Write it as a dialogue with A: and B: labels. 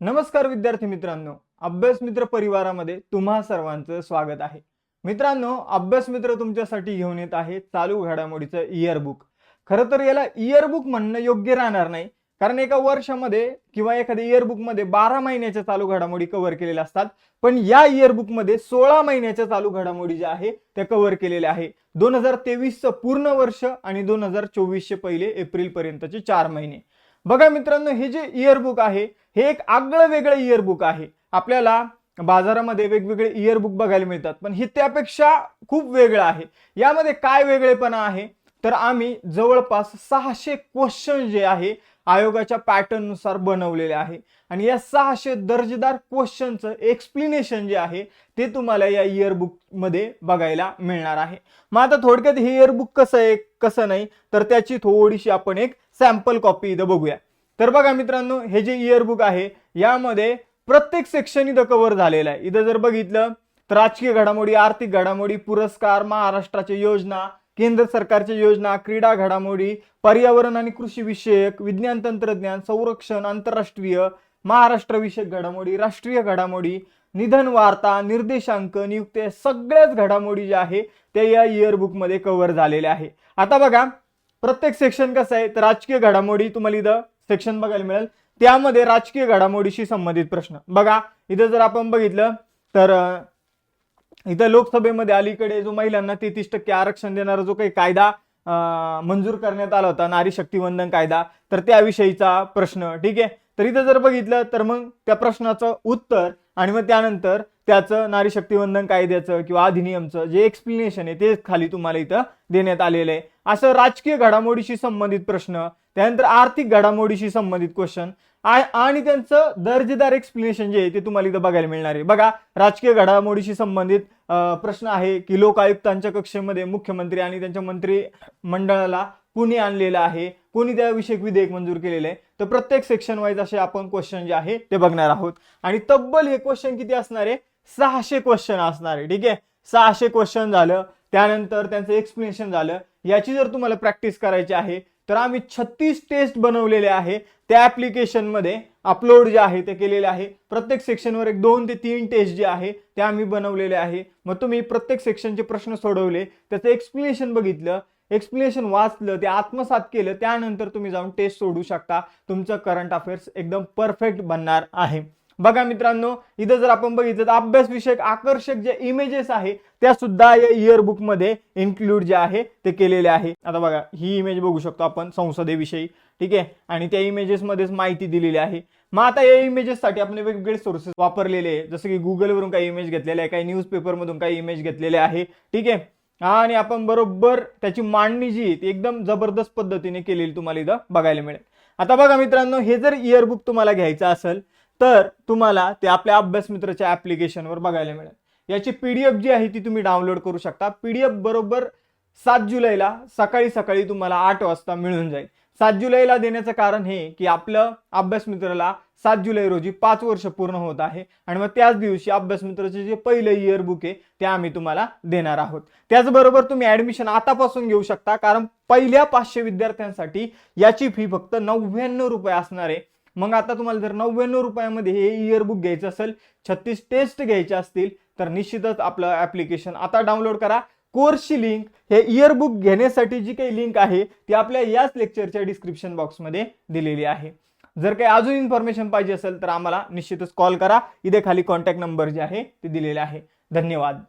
A: नमस्कार विद्यार्थी मित्रांनो अभ्यास मित्र परिवारामध्ये तुम्हा सर्वांचं स्वागत आहे. मित्रांनो अभ्यास मित्र तुमच्यासाठी घेऊन येत आहे चालू घडामोडीचं इयरबुक. खरं तर याला इयरबुक म्हणणं योग्य राहणार नाही कारण एका वर्षामध्ये किंवा एखाद्या इयरबुकमध्ये बारा महिन्याच्या चालू घडामोडी कव्हर केलेल्या असतात. पण या इयरबुकमध्ये सोळा महिन्याच्या चालू घडामोडी ज्या आहे त्या कव्हर केलेल्या आहे. दोन हजार तेवीसचं पूर्ण वर्ष आणि दोन हजार चोवीसचे पहिले एप्रिल पर्यंतचे चार महिने. बघा मित्रांनो हे जे इयरबुक आहे हे एक आगळं वेगळं इयरबुक आहे. आपल्याला बाजारामध्ये वेगवेगळे इयरबुक बघायला मिळतात पण हे त्यापेक्षा खूप वेगळं आहे. यामध्ये काय वेगळेपणा आहे? तर आम्ही जवळपास सहाशे क्वेश्चन जे आहे आयोगाच्या पॅटर्ननुसार बनवलेले आहे. आणि या सहाशे दर्जेदार क्वेश्चनचं एक्सप्लेनेशन जे आहे ते तुम्हाला या इयरबुकमध्ये बघायला मिळणार आहे. मग आता थोडक्यात हे इयरबुक कसं आहे कसं नाही तर त्याची थोडीशी आपण एक सॅम्पल कॉपी इथं बघूया. तर बघा मित्रांनो हे जे इयरबुक आहे यामध्ये प्रत्येक सेक्शन इथं कव्हर झालेलं आहे. इथं जर बघितलं तर राजकीय घडामोडी आर्थिक घडामोडी पुरस्कार महाराष्ट्राच्या योजना केंद्र सरकारच्या योजना क्रीडा घडामोडी पर्यावरण आणि कृषी विषयक विज्ञान तंत्रज्ञान संरक्षण आंतरराष्ट्रीय महाराष्ट्र विषयक घडामोडी राष्ट्रीय घडामोडी निधन वार्ता निर्देशांक नियुक्त्या सगळ्याच घडामोडी ज्या आहे त्या या इयरबुकमध्ये कव्हर झालेल्या आहे. आता बघा प्रत्येक सेक्शन कसं आहे? तर राजकीय घडामोडी तुम्हाला इथं सेक्शन बघायला मिळेल. त्यामध्ये राजकीय घडामोडीशी संबंधित प्रश्न. बघा इथं जर आपण बघितलं तर इथं लोकसभेमध्ये अलीकडे जो महिलांना तेहतीस टक्के आरक्षण देणारा जो काही कायदा मंजूर करण्यात आला होता नारी शक्तिवंदन कायदा तर त्याविषयीचा प्रश्न ठीक आहे? तर इथं जर बघितलं तर मग त्या प्रश्नाचं उत्तर आणि मग त्यानंतर त्याचं नारी शक्तिवंदन कायद्याचं किंवा अधिनियमचं जे एक्सप्लेनेशन आहे ते खाली तुम्हाला इथं देण्यात आलेलं आहे. असं राजकीय घडामोडीशी संबंधित प्रश्न त्यानंतर आर्थिक घडामोडीशी संबंधित क्वेश्चन आणि त्यांचं दर्जेदार एक्सप्लेनेशन जे आहे ते तुम्हाला इथं बघायला मिळणार आहे. बघा राजकीय घडामोडीशी संबंधित प्रश्न आहे की लोक आयुक्तांच्या कक्षेमध्ये मुख्यमंत्री आणि त्यांच्या मंत्री मंडळाला कुणी आणलेलं आहे? कोणी त्याविषयक विधेयक मंजूर केलेलं आहे? तर प्रत्येक सेक्शन वाईज असे आपण क्वेश्चन जे आहे ते बघणार आहोत. आणि तब्बल हे क्वेश्चन किती असणार आहे? सहाशे क्वेश्चन असणार आहे. ठीक आहे? सहाशे क्वेश्चन झालं. त्यानंतर त्यांचं एक्सप्लेनेशन झालं. याची जर तुम्हाला प्रॅक्टिस करायची आहे तर आम्ही छत्तीस टेस्ट बनवलेले आहे. त्या ॲप्लिकेशनमध्ये अपलोड जे आहे ते केलेले आहे. प्रत्येक सेक्शनवर एक दोन ते तीन टेस्ट जे आहे ते आम्ही बनवलेले आहे. मग तुम्ही प्रत्येक सेक्शनचे प्रश्न सोडवले त्याचं एक्सप्लेनेशन बघितलं एक्सप्लेनेशन वाचलं ते आत्मसात केलं त्यानंतर तुम्ही जाऊन टेस्ट सोडू शकता. तुमचं करंट अफेअर्स एकदम परफेक्ट बनणार आहे. बघा मित्रांनो इथं जर आपण बघितलं तर अभ्यास विषयक आकर्षक जे इमेजेस आहे त्या सुद्धा या इयरबुकमध्ये इन्क्लूड जे आहे ते केलेले आहे. आता बघा ही इमेज बघू शकतो आपण संसदेविषयी ठीक आहे? आणि त्या इमेजेस मध्येच माहिती दिलेली आहे. मग आता या इमेजेससाठी आपण वेगवेगळे सोर्सेस वापरलेले आहे. जसं की गुगलवरून काही इमेज घेतलेले आहे काही न्यूजपेपरमधून काही इमेज घेतलेले आहे ठीक आहे? आणि आपण बरोबर त्याची मांडणी जी आहे ती एकदम जबरदस्त पद्धतीने केलेली तुम्हाला इथं बघायला मिळेल. आता बघा मित्रांनो हे जर इयर बुक तुम्हाला घ्यायचं असेल तर तुम्हाला ते आपल्या अभ्यास मित्राच्या ॲप्लिकेशनवर बघायला मिळेल. याची पी डी एफ जी आहे ती तुम्ही डाउनलोड करू शकता. पी डी एफ बरोबर सात जुलैला सकाळी सकाळी तुम्हाला आठ वाजता मिळून जाईल. सात जुलैला देण्याचं कारण हे की आपलं अभ्यास मित्राला सात जुलै रोजी पाच वर्ष पूर्ण होत आहे आणि मग त्याच दिवशी अभ्यास मित्राचे जे पहिलं इयर बुक आहे ते आम्ही तुम्हाला देणार आहोत. त्याचबरोबर तुम्ही ऍडमिशन आतापासून घेऊ शकता कारण पहिल्या पाचशे विद्यार्थ्यांसाठी याची फी फक्त नव्याण्णव रुपये असणार आहे. मग आता तुम्हाला जर नव्याण्णव रुपयामध्ये हे इयर बुक घ्यायचं असेल छत्तीस टेस्ट घ्यायचे असतील तर निश्चितच आपलं ऍप्लिकेशन आता डाउनलोड करा. कोर्सची लिंक हे इयर बुक घेण्यासाठी जी काही लिंक आहे ती आपल्या याच लेक्चरच्या डिस्क्रिप्शन बॉक्समध्ये दिलेली आहे. जर काही अजून इन्फॉर्मेशन पाहिजे असेल तर आम्हाला निश्चितच कॉल करा. इथे खाली कॉन्टॅक्ट नंबर जे आहे ते दिलेले आहे. धन्यवाद.